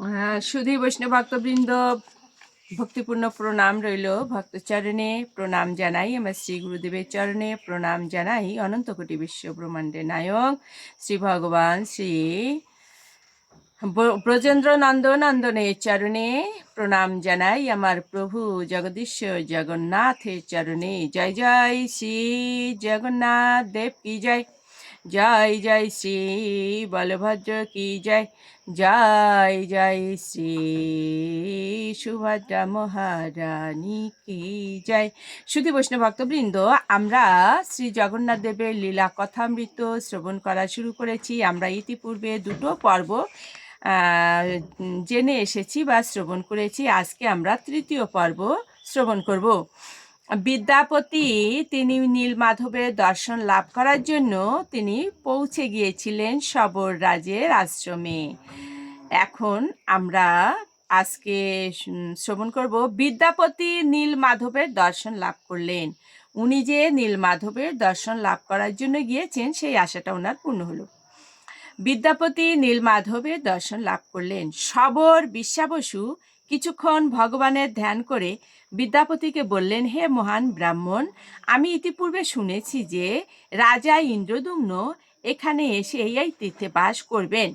হ্যাঁ, সুধী বৈষ্ণব ভক্তবৃন্দ ভক্তিপূর্ণ প্রণাম রইল। ভক্তচরণে প্রণাম জানাই আমার শ্রী গুরুদেবের চরণে। প্রণাম জানাই অনন্ত কোটি বিশ্ব ব্রহ্মাণ্ডের নায়ক শ্রী ভগবান শ্রী ব্রজেন্দ্র নন্দনন্দনের চরণে। প্রণাম জানাই আমার প্রভু জগদীশ্বর জগন্নাথের চরণে। জয় জয় শ্রী জগন্নাথ দেব কি জয়। জয় জয় শ্রী বলভদ্র কি জয় জয় জয় শ্রী সুভদ্রা মহারানী কি জয় শুধু বৈষ্ণব ভক্তবৃন্দ, আমরা শ্রী জগন্নাথ দেবের লীলা কথামৃত শ্রবণ করা শুরু করেছি। আমরা ইতিপূর্বে দুটো পর্ব জেনে এসেছি বা শ্রবণ করেছি। আজকে আমরা তৃতীয় পর্ব শ্রবণ করব। বিদ্যাপতি তিনি নীলমাধবের দর্শন লাভ করার জন্য তিনি পৌঁছে গিয়েছিলেন সবর রাজের আশ্রমে। এখন আমরা আজকে শ্রবণ করব বিদ্যাপতি নীলমাধবের দর্শন লাভ করলেন। উনি যে নীলমাধবের দর্শন লাভ করার জন্য গিয়েছেন, সেই আশাটা ওনার পূর্ণ হলো। বিদ্যাপতি নীলমাধবের দর্শন লাভ করলেন। সবর, বিশ্বাবসু, কিছুক্ষণ ভগবানের ধ্যান করে বিদ্যাপতিকে বললেন, হে মহান ব্রাহ্মণ, আমি ইতিপূর্বে শুনেছি যে রাজা ইন্দ্রদুম্ন এখানে এসে এই তীর্থে বাস করবেন।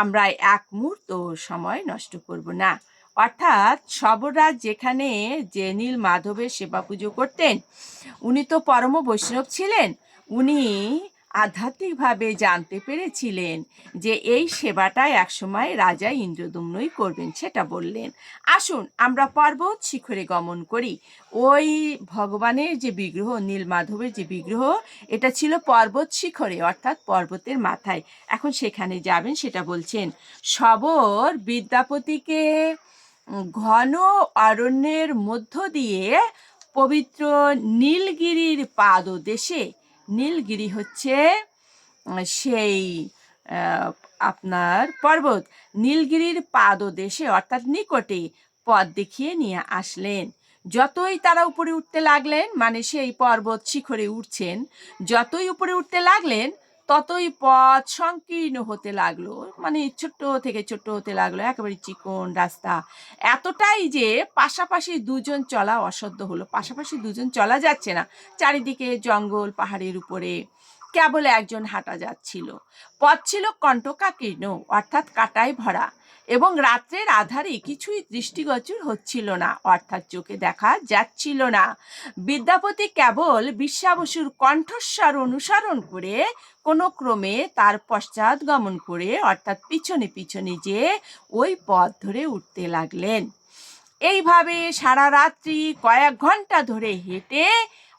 আমরা এক মুহূর্ত সময় নষ্ট করব না। অর্থাৎ সবরাজ যেখানে যে নীল মাধবের সেবা পুজো করতেন, উনি তো পরম বৈষ্ণব ছিলেন। উনি আধ্যাত্মিকভাবে জানতে পেরেছিলেন যে এই সেবাটা একসময় রাজা ইন্দ্রদুম্নই করবেন, সেটা বললেন। আসুন, আমরা পর্বত শিখরে গমন করি। ওই ভগবানের যে বিগ্রহ, নীলমাধবের যে বিগ্রহ, এটা ছিল পর্বত শিখরে, অর্থাৎ পর্বতের মাথায়। এখন সেখানে যাবেন, সেটা বলছেন, সবর বিদ্যাপতিকে ঘন অরণ্যের মধ্য দিয়ে পবিত্র নীলগিরির পাদদেশে নীলগিরি হচ্ছে সেই আপনার পর্বত। নীলগিরির পাদদেশে অর্থাৎ নিকটে পথ দেখিয়ে নিয়ে আসলেন। যতই তারা উপরে উঠতে লাগলেন মানে সেই পর্বত শিখরে উঠছেন, যতই উপরে উঠতে লাগলেন ততই পথ সংকীর্ণ হতে লাগল। মানে ছোট্ট থেকে ছোট্ট হতে লাগল, একেবারে চিকন রাস্তা। এতটাই যে পাশাপাশি দুজন চলা অসাধ্য হলো। পাশাপাশি দুজন চলা যাচ্ছে না। চারিদিকে জঙ্গল, পাহাড়ের উপরে। কেবল একজন হাঁটা যাচ্ছিল। পথ ছিল কণ্টকাকীর্ণ অর্থাৎ কাটায় ভরা। এবং রাত্রের আধারে কিছুই দৃষ্টিগোচর হচ্ছিল না, অর্থাৎ চোখে দেখা যাচ্ছিল না। বিদ্যাপতি কেবল বিশ্বাবসুর কণ্ঠস্বর অনুসরণ করে কোনো ক্রমে তার পশ্চাৎ গমন করে, অর্থাৎ পিছনে পিছনে যে ওই পথ ধরে উঠতে লাগলেন। এইভাবে সারা রাত্রি কয়েক ঘণ্টা ধরে হেঁটে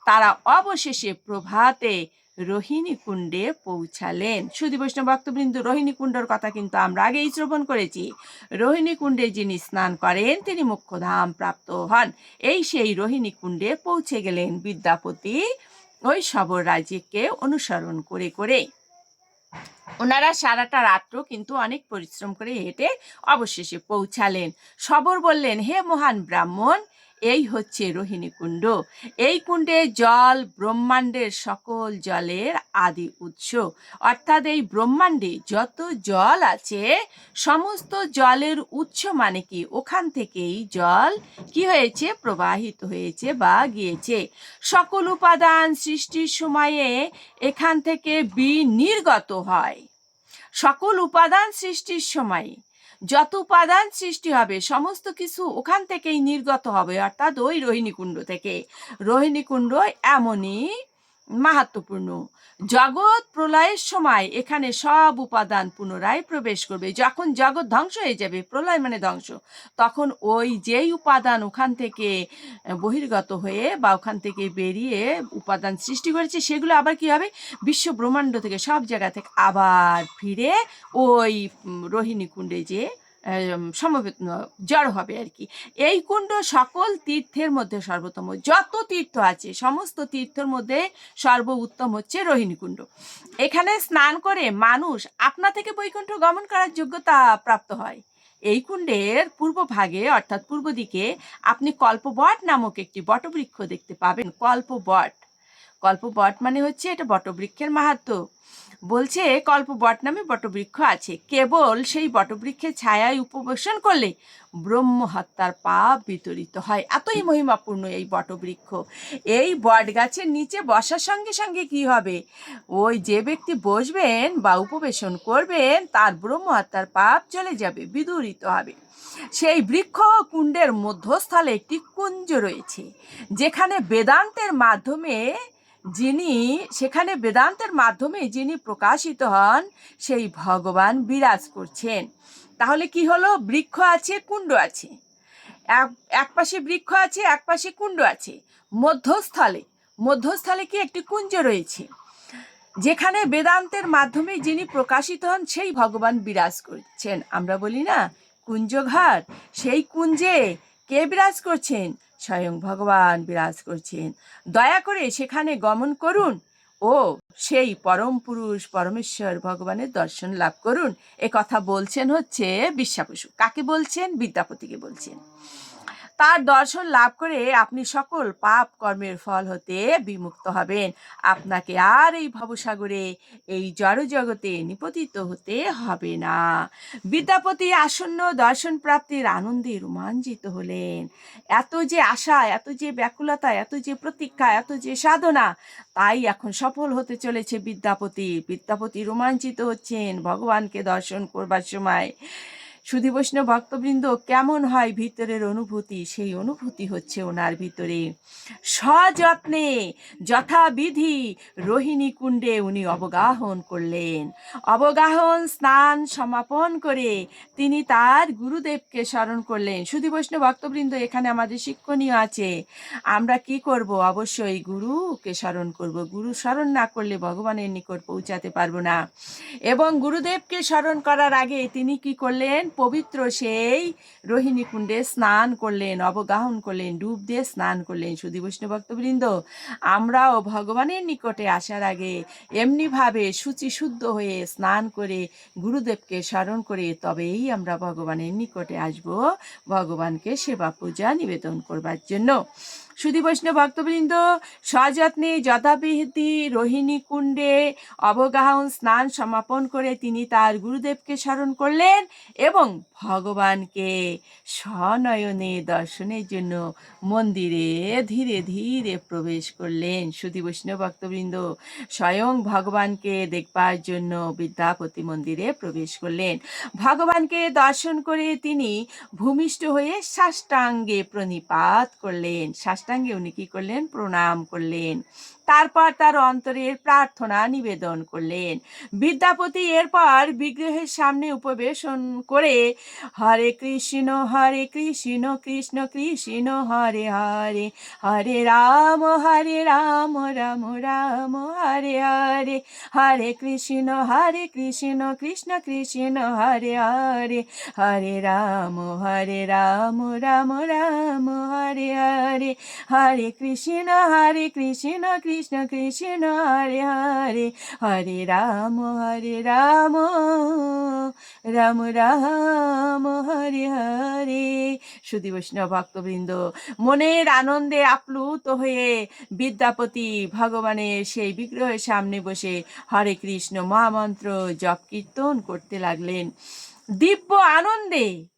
তারা অবশেষে প্রভাতে রোহিণী কুণ্ডে পৌঁছালেন। সুধী বৈষ্ণব ভক্তবৃন্দ, রোহিণী কুণ্ডর কথা কিন্তু আমরা আগেই শ্রবণ করেছি। রোহিণী কুণ্ডে যিনি স্নান করেন, তিনি মোক্ষধাম প্রাপ্ত হন। এই সেই রোহিণী কুণ্ডে পৌঁছে গেলেন বিদ্যাপতি ওই সবর রাজ্যকে অনুসরণ করে করে। ওনারা সারাটা রাত্র কিন্তু অনেক পরিশ্রম করে হেঁটে অবশেষে পৌঁছালেন। সবর বললেন, হে মহান ব্রাহ্মণ এই হচ্ছে রোহিণী কুণ্ড। এই কুণ্ডে জল ব্রহ্মাণ্ডের সকল জলের আদি উৎস। অর্থাৎ এই ব্রহ্মাণ্ডে যত জল আছে, সমস্ত জলের উৎস মানে কি? ওখান থেকেই জল কি হয়েছে? প্রবাহিত হয়েছে বা গিয়েছে। সকল উপাদান সৃষ্টির সময়ে এখান থেকে বি নির্গত হয়। সকল উপাদান সৃষ্টির সময় যত উপাদান সৃষ্টি হবে, সমস্ত কিছু ওখান থেকেই নির্গত হবে, অর্থাৎ ওই রোহিণী কুণ্ড থেকে। রোহিণী কুণ্ড এমনই মাহাত্মপূর্ণ। জগৎ প্রলয়ের সময় এখানে সব উপাদান পুনরায় প্রবেশ করবে। যখন জগৎ ধ্বংস হয়ে যাবে, প্রলয় মানে ধ্বংস, তখন ওই যেই উপাদান ওখান থেকে বহির্গত হয়ে বা ওখান থেকে বেরিয়ে উপাদান সৃষ্টি করেছে, সেগুলো আবার কি হবে? বিশ্ব ব্রহ্মাণ্ড থেকে সব জায়গা থেকে আবার ফিরে ওই রোহিণী কুণ্ডে যে সমবেত জড় হবে আর কি। এই কুণ্ড সকল তীর্থের মধ্যে সর্বোত্তম। যত তীর্থ আছে, সমস্ত তীর্থের মধ্যে সর্ব উত্তম হচ্ছে রোহিণী কুণ্ড। এখানে স্নান করে মানুষ আপনা থেকে বৈকুণ্ঠ গমন করার যোগ্যতা প্রাপ্ত হয়। এই কুণ্ডের পূর্ব ভাগে, অর্থাৎ পূর্ব দিকে, আপনি কল্পবট নামক একটি বটবৃক্ষ দেখতে পাবেন। কল্পবট। কল্পবট মানে হচ্ছে এটা বটবৃক্ষের মাহাত্ম্য বলছে কল্প বট নামে বটবৃক্ষ আছে। কেবল সেই বটবৃক্ষের ছায়ায় উপবেশন করলে ব্রহ্ম হত্যার পাপ বিতরিত হয়। এতই মহিমাপূর্ণ এই বটবৃক্ষ। এই বট গাছের নিচে বসার সঙ্গে সঙ্গে কি হবে? ওই যে ব্যক্তি বসবেন বা উপবেশন করবেন, তার ব্রহ্ম হত্যার পাপ চলে যাবে, বিদূরিত হবে। সেই বৃক্ষ কুণ্ডের মধ্যস্থলে একটি কুঞ্জ রয়েছে, যেখানে বেদান্তের মাধ্যমে যিনি সেখানে বেদান্তের মাধ্যমে যিনি প্রকাশিত হন, সেই ভগবান বিরাজ করছেন। তাহলে কি হলো? বৃক্ষ আছে, কুণ্ড আছে। এক পাশে বৃক্ষ আছে, এক পাশে কুণ্ড আছে। মধ্যস্থলে মধ্যস্থলে কি একটি কুঞ্জ রয়েছে? যেখানে বেদান্তের মাধ্যমে যিনি প্রকাশিত হন, সেই ভগবান বিরাজ করছেন। আমরা বলি না কুঞ্জঘর সেই কুঞ্জে কে বিরাজ করছেন? স্বয়ং ভগবান বিরাজ করছেন। দয়া করে সেখানে গমন করুন। ও, সেই পরম পুরুষ পরমেশ্বর ভগবানের দর্শন লাভ করুন। এ কথা বলছেন হচ্ছে বিশ্বাপসু কাকে বলছেন? বিদ্যাপতিকে বলছেন। তার দর্শন লাভ করে আপনি সকল পাপ কর্মের ফল হতে বিমুক্ত হবেন। আপনাকে আর এই ভবসাগরে, এই জড় জগতে নিপতিত হতে হবে না। বিদ্যাপতি আসন্ন দর্শন প্রাপ্তির আনন্দে রোমাঞ্চিত হলেন। এত যে আশা, এত যে ব্যাকুলতা, এত যে প্রতীক্ষা, এত যে সাধনা, তাই এখন সফল হতে চলেছে বিদ্যাপতি। বিদ্যাপতি রোমাঞ্চিত হচ্ছেন, ভগবানকে দর্শন করবার সময়। সুধী বৈষ্ণব ভক্তবৃন্দ, কেমন হয় ভিতরের অনুভূতি? সেই অনুভূতি হচ্ছে ওনার ভিতরে। সযত্নে যথাবিধি রোহিণী কুণ্ডে উনি অবগাহন করলেন। অবগাহন, স্নান, সমাপন করে তিনি তার গুরুদেবকে স্মরণ করলেন। সুধী বৈষ্ণব ভক্তবৃন্দ, এখানে আমাদের শিক্ষণীয় আছে। আমরা কি করব? অবশ্যই গুরুকে স্মরণ করব। গুরু স্মরণ না করলে ভগবানের নিকট পৌঁছাতে পারব না। এবং গুরুদেবকে স্মরণ করার আগে তিনি কি করলেন? পবিত্র সেই রোহিণী কুণ্ডে স্নান করলেন, অবগাহন করলেন, ডুব দিয়ে স্নান করলেন সুধী বৈষ্ণব ভক্তবৃন্দ। আমরাও ভগবানের নিকটে আসার আগে এমনিভাবে শুচি শুদ্ধ হয়ে স্নান করে গুরুদেবকে স্মরণ করে তবেই আমরা ভগবানের নিকটে আসব, ভগবানকে সেবা পূজা নিবেদন করবার জন্য। সুধী বৈষ্ণব ভক্তবৃন্দ, সযত্নে যথাবিধি রোহিণী কুণ্ডে অবগাহন স্নান সমাপন করে তিনি তার গুরুদেবকে স্মরণ করলেন এবং ভগবানকে স্বনয়নে দর্শনের জন্য মন্দিরে ধীরে ধীরে প্রবেশ করলেন। সুধী বৈষ্ণব ভক্তবৃন্দ স্বয়ং ভগবানকে দেখবার জন্য বিদ্যাপতি মন্দিরে প্রবেশ করলেন। ভগবানকে দর্শন করে তিনি ভূমিষ্ঠ হয়ে সাষ্টাঙ্গে প্রণিপাত করলেন। সাষ্টাঙ্গে উনি কি করলেন? প্রণাম করলেন। তারপর তার অন্তরের প্রার্থনা নিবেদন করলেন। বিদ্যাপতি এরপর বিগ্রহের সামনে উপবেশন করে, হরে কৃষ্ণ হরে কৃষ্ণ কৃষ্ণ কৃষ্ণ, হরে হরে হরে রাম হরে রাম রাম রাম, হরে হরে হরে কৃষ্ণ হরে কৃষ্ণ কৃষ্ণ কৃষ্ণ, হরে হরে হরে রাম হরে রাম রাম রাম, হরে হরে হরে কৃষ্ণ হরে কৃষ্ণ কৃষ্ণ কৃষ্ণ হরে হরে হরে রাম হরে রাম রাম রাম, হরে হরে। সুধী বৈষ্ণব ভক্তবৃন্দ, মনের আনন্দে আপ্লুত হয়ে বিদ্যাপতি ভগবানের সেই বিগ্রহের সামনে বসে হরে কৃষ্ণ মহামন্ত্র জপ কীর্তন করতে লাগলেন। দিব্য আনন্দে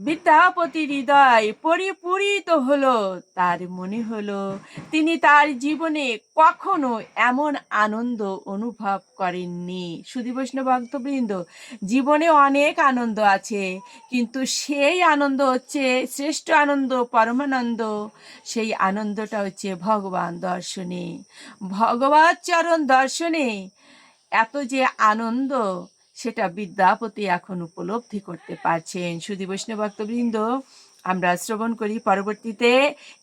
বিদ্যাপতি হৃদয় পরিপূরিত হলো, তার মনে হলো তিনি তার জীবনে কখনো এমন আনন্দ অনুভব করেননি। সুধী বৈষ্ণব ভক্তবৃন্দ, জীবনে অনেক আনন্দ আছে, কিন্তু সেই আনন্দ হচ্ছে শ্রেষ্ঠ আনন্দ, পরমানন্দ। সেই আনন্দটা হচ্ছে ভগবান দর্শনে। ভগবত চরণ দর্শনে এত যে আনন্দ সেটা বিদ্যাপতি এখন উপলব্ধি করতে পারছেন। সুধী বৈষ্ণব ভক্তবৃন্দ, আমরা শ্রবণ করি। পরবর্তীতে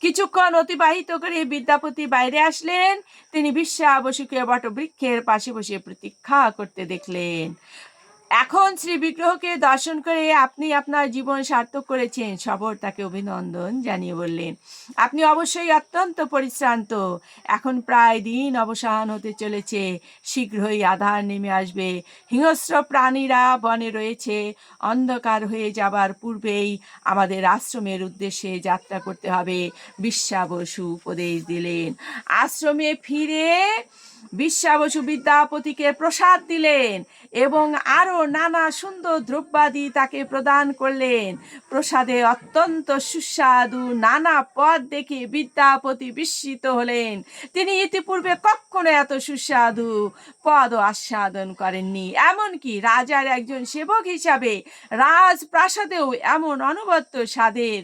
কিছুক্ষণ অতিবাহিত করে বিদ্যাপতি বাইরে আসলেন। তিনি বিশ্বা বসুকে বটবৃক্ষের পাশে বসে প্রতীক্ষা করতে দেখলেন। এখন শ্রী বিগ্রহকে দর্শন করে আপনি আপনার জীবন সার্থক করেছেন। সবর তাকে অভিনন্দন জানিয়ে বললেন। আপনি অবশ্যই অত্যন্ত পরিশ্রান্ত। এখন প্রায় দিন অবসান হতে চলেছে। শীঘ্রই আধার নেমে আসবে। হিংস্র প্রাণীরা বনে রয়েছে। অন্ধকার হয়ে যাবার পূর্বেই আমাদের আশ্রমের উদ্দেশ্যে যাত্রা করতে হবে। বিশ্বাবসু উপদেশ দিলেন। আশ্রমে ফিরে বিশ্বাবসু বিদ্যাপতিকে প্রসাদ দিলেন এবং আরও নানা সুন্দর দ্রব্যাদি তাকে প্রদান করলেন। প্রসাদে অত্যন্ত সুস্বাদু নানা পদ দেখে বিদ্যাপতি বিস্মিত হলেন। তিনি ইতিপূর্বে কখনো এত সুস্বাদু পদ আস্বাদন করেননি। এমনকি রাজার একজন সেবক হিসাবে রাজপ্রাসাদেও এমন অনবদ্য স্বাদের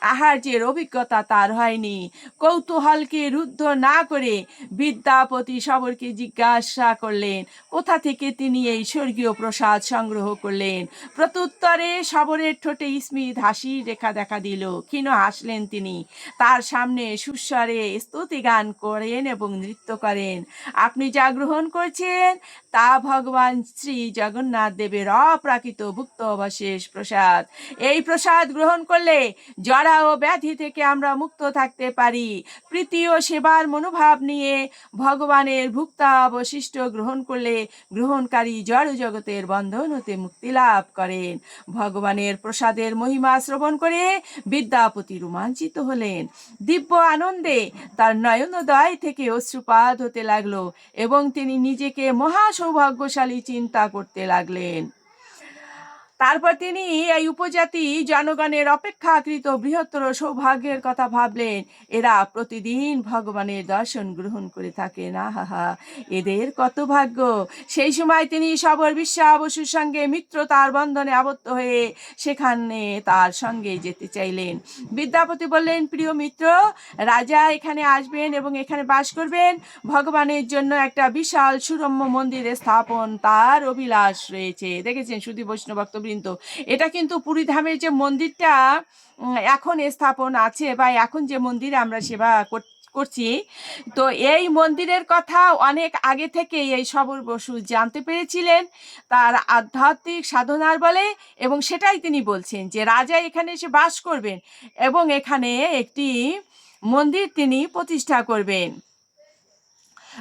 আহার্যের অভিজ্ঞতা তার হয়নি। কৌতূহলকে রুদ্ধ না করে বিদ্যাপতি সবরকে জিজ্ঞাসা করলেন, কোথা থেকে তিনি এই স্বর্গীয় প্রসাদ সংগ্রহ করলেন? প্রত্যুত্তরে সবরের ঠোঁটে স্মিত হাসি রেখা দেখা দিল। ক্ষীণ হাসলেন তিনি। তার সামনে সুস্বরে স্তুতি গান করেন এবং নৃত্য করেন। আপনি যা গ্রহণ করছেন তা ভগবান শ্রী জগন্নাথ দেবের অপ্রাকৃত ভুক্ত অবশেষ প্রসাদ। এই প্রসাদ গ্রহণ করলে জরা ও ব্যাধি থেকে আমরা মুক্ত থাকতে পারি। প্রীতি ও সেবার মনোভাব নিয়ে ভগবানের ভুক্তাবশিষ্ট গ্রহণ করলে গ্রহণকারী জড় জগতের বন্ধন হতে মুক্তি লাভ করেন। ভগবানের প্রসাদের মহিমা শ্রবণ করে বিদ্যাপতি রোমাঞ্চিত হলেন। দিব্য আনন্দে তার নয়নোদয় থেকে অশ্রুপাত হতে লাগল এবং তিনি নিজেকে মহা সৌভাগ্যশালী চিন্তা করতে লাগলেন। তারপর তিনি এই উপজাতি জনগণের অপেক্ষাকৃত বৃহত্তর সৌভাগ্যের কথা ভাবলেন। এরা প্রতিদিন ভগবানের দর্শন গ্রহণ করে থাকে না হাহা এদের কত ভাগ্য! সেই সময় তিনি সবর বিশ্বাবসুর সঙ্গে মিত্রতার বন্ধনে আবদ্ধ হয়ে সেখানে তার সঙ্গে যেতে চাইলেন। বিদ্যাপতি বললেন, প্রিয় মিত্র, রাজা এখানে আসবেন এবং এখানে বাস করবেন। ভগবানের জন্য একটা বিশাল সুরম্য মন্দিরে স্থাপন। তার অভিলাষ রয়েছে। দেখেছেন সুদী বৈষ্ণব এটা কিন্তু পুরীধামের যে মন্দিরটা এখন স্থাপন আছে বা এখন যে মন্দিরে আমরা সেবা কর- করছি, তো এই মন্দিরের কথা অনেক আগে থেকে এই সবর বসু জানতে পেরেছিলেন। তার আধ্যাত্মিক সাধনার বলে এবং সেটাই তিনি বলছেন যে, রাজা এখানে এসে বাস করবেন এবং এখানে একটি মন্দির তিনি প্রতিষ্ঠা করবেন।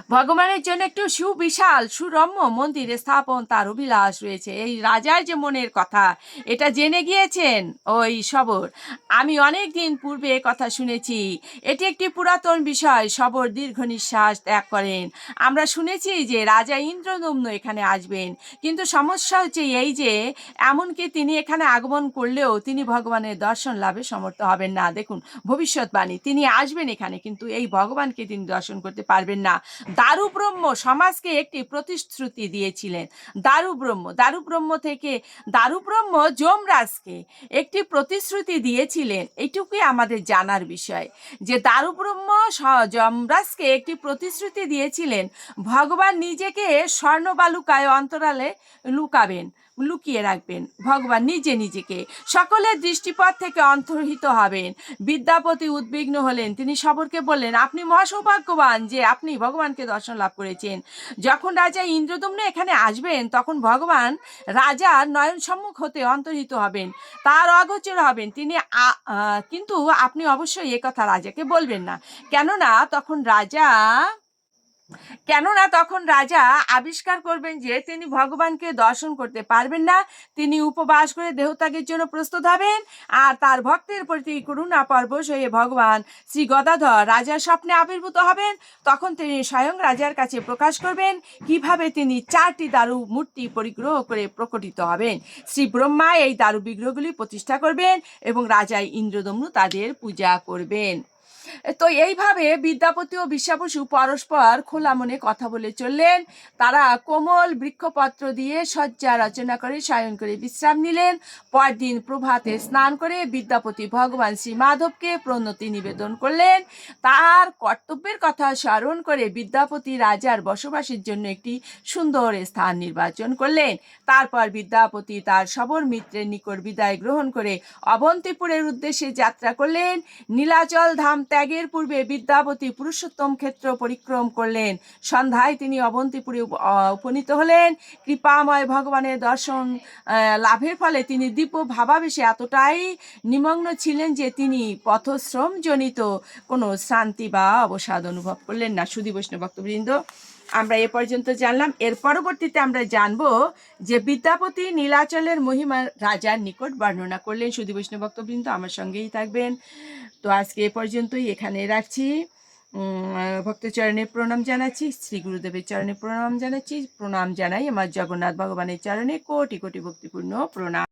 ভগবানের জন্য একটু সুবিশাল, সুরম্য মন্দির স্থাপন তার অভিলাষ রয়েছে। এই রাজার যে মনের কথা, এটা জেনে গিয়েছেন ওই সবর। আমি অনেক দিন পূর্বে কথা শুনেছি। এটি একটি পুরাতন বিষয়, সবর দীর্ঘ নিঃশ্বাস ত্যাগ করেন। আমরা শুনেছি যে রাজা ইন্দ্রদম্ন এখানে আসবেন। কিন্তু সমস্যা হচ্ছে এই যে, এমনকি তিনি এখানে আগমন করলেও তিনি ভগবানের দর্শন লাভে সমর্থ হবেন না। দেখুন, ভবিষ্যৎবাণী, তিনি আসবেন এখানে, কিন্তু এই ভগবানকে তিনি দর্শন করতে পারবেন না। দারু ব্রহ্ম সমাজকে একটি প্রতিশ্রুতি দিয়েছিলেন। দারু ব্রহ্ম দারু ব্রহ্ম থেকে দারু ব্রহ্ম যমরাজকে একটি প্রতিশ্রুতি দিয়েছিলেন। এটুকুই আমাদের জানার বিষয়। যে দারু ব্রহ্ম যমরাজকে একটি প্রতিশ্রুতি দিয়েছিলেন, ভগবান নিজেকে স্বর্ণ বালুকায় অন্তরালে লুকাবেন। লুকিয়ে রাখবেন। ভগবান নিজে নিজেকে। সকলের দৃষ্টিপথ থেকে অন্তর্হিত হবেন। বিদ্যাপতি উদ্বিগ্ন হলেন। তিনি সবরকে বললেন, আপনি মহাসৌভাগ্যবান যে আপনি ভগবানকে দর্শন লাভ করেছেন। যখন রাজা ইন্দ্রদম্ন এখানে আসবেন, তখন ভগবান রাজার নয়ন সম্মুখ হতে অন্তর্হিত হবেন। তার অগোচর হবেন। তিনি কিন্তু আপনি অবশ্যই কথা রাজাকে বলবেন না। কেননা, তখন রাজা কেননা তখন রাজা আবিষ্কার করবেন যে তিনি ভগবানকে দর্শন করতে পারবেন না, তিনি উপবাস করে দেহত্যাগের জন্য প্রস্তুত হবেন, আর তার ভক্তের প্রতি করুণা পরবশ হয়ে ভগবান শ্রী গদাধর রাজার স্বপ্নে আবির্ভূত হবেন। তখন তিনি স্বয়ং রাজার কাছে প্রকাশ করবেন কীভাবে তিনি চারটি দারু মূর্তি পরিগ্রহ করে প্রকটিত হবেন। শ্রী ব্রহ্মা এই দারু বিগ্রহগুলি প্রতিষ্ঠা করবেন এবং রাজা ইন্দ্রদম্নু তাদের পূজা করবেন। তো এইভাবে বিদ্যাপতি ও বিশ্বাবসু পরস্পর খোলা মনে কথা বলে চললেন। তারা কোমল বৃক্ষপত্র দিয়ে শয্যা রচনা করে শয়ন করে, বিশ্রাম নিলেন। পরদিন প্রভাতে স্নান করে বিদ্যাপতি ভগবান শ্রী মাধবকে প্রণতি নিবেদন করলেন। তার কর্তব্যের কথা স্মরণ করে বিদ্যাপতি রাজার বসবাসের জন্য একটি সুন্দর স্থান নির্বাচন করলেন। তারপর বিদ্যাপতি তার সবর মিত্রের নিকট বিদায় গ্রহণ করে অবন্তিপুরের উদ্দেশ্যে যাত্রা করলেন। নীলাচল ধাম ত্যাগের পূর্বে বিদ্যাপতি পুরুষোত্তম ক্ষেত্র পরিক্রম করলেন। সন্ধ্যায় তিনি অবন্তিপুরে উপনীত হলেন। কৃপাময় ভগবানের দর্শন লাভের ফলে তিনি দিব্য ভাবাবেশে এতটাই নিমগ্ন ছিলেন যে তিনি পথশ্রমজনিত কোনো শান্তি বা অবসাদ অনুভব করলেন না। সুদী বৈষ্ণব ভক্তবৃন্দ আমরা এ পর্যন্ত জানলাম। এর পরবর্তীতে আমরা জানব যে বিদ্যাপতি নীলাচলের মহিমা রাজার নিকট বর্ণনা করলেন সুদী বৈষ্ণব ভক্তবৃন্দ। আমার সঙ্গেই থাকবেন। তো আজকে এ পর্যন্তই এখানে রাখছি। ভক্তচরণে প্রণাম জানাচ্ছি, শ্রী গুরুদেবের চরণে প্রণাম জানাচ্ছি। প্রণাম জানাই আমার জগন্নাথ ভগবানের চরণে। কোটি কোটি ভক্তিপূর্ণ প্রণাম।